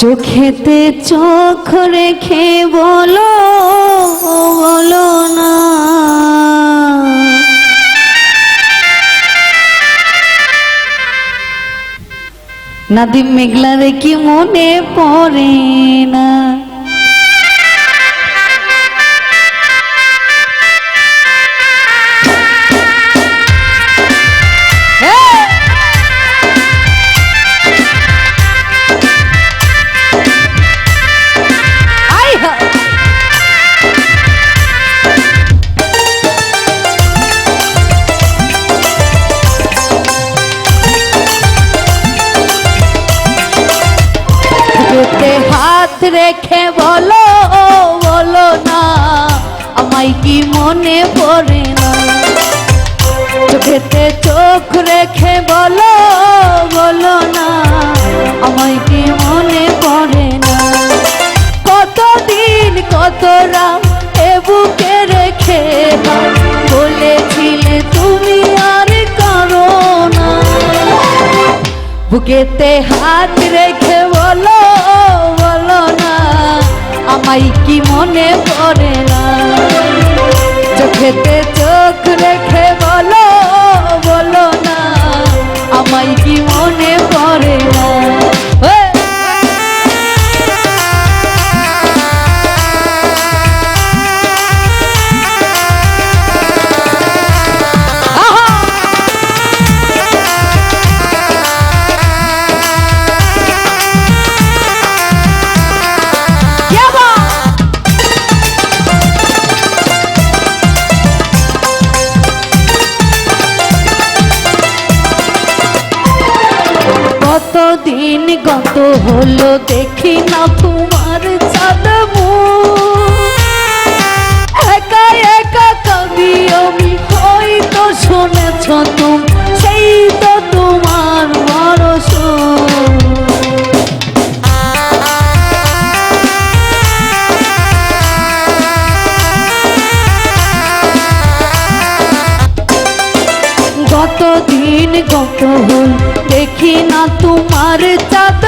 চোখেতে চোখ রেখে বলো বলো না। নাদিম মেঘলা রেখে মনে পড়ে না। হাত রেখে বলো বলো না, আমায় কি মনে পড়ে না? চোখেতে চোখ রেখে বলো বলো না, আমায় কি মনে পড়ে না? কতদিন কত রাত এ বুকে রেখে বলেছিলে তুমি আর করো না। বুকেতে হাত রেখে বলো আমায় কি মনে পড়ে না। চোখেতে কতদিন গত হলো দেখি না তোমার একা একা কবি আমি শুনেছ তুম, সেই তো তোমার ভরস গত দিন গত হল, দেখি না তোমার চাঁদম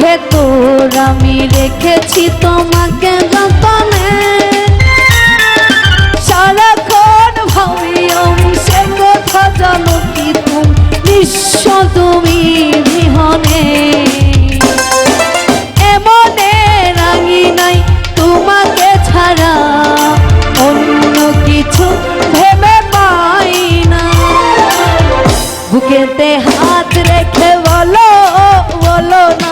ভেতর আমি রেখেছি তোমাকে যতনে। সারাক্ষণ ভাবি আমি সে কথা জানো কি তুমি, নিঃস্ব তুমি বিহনে। এমনে রাঙি নাই তোমাকে ছাড়া, অন্য কিছু ভেবে পাই না। বুকেতে হাত রেখে বলো বলো না।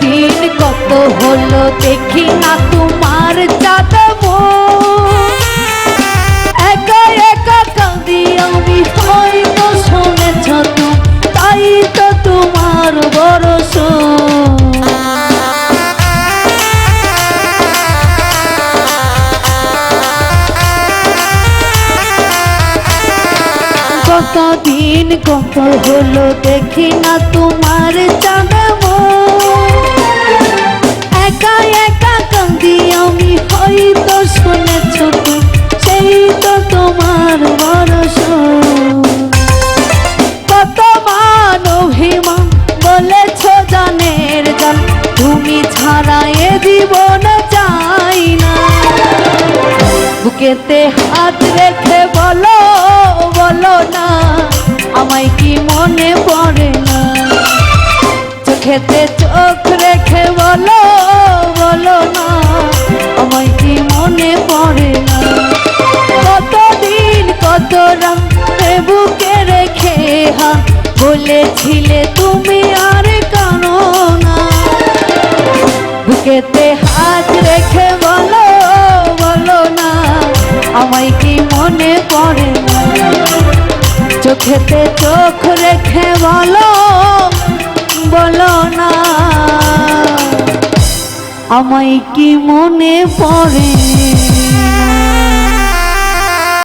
দিন কত হলো দেখি না তোমার চাঁদব একা একা কাঁদি আমি, হয়তো শুনেছ তাই তো তোমার বরস কতদিন কত হলো দেখি না তোমার চাঁদব চোখেতে চোখ রেখে বলো বলো না আমায় কি মনে পড়ে না? কতদিন কত রাম বুকে রেখে হা, বলেছিলে তুমি আর কানো না। বুকেতে হাত রেখে বলো বলো না, আমায় কি মনে পড়ে না? চোখেতে চোখ রেখে বলো বলো না। আমায় কি মনে পড়ে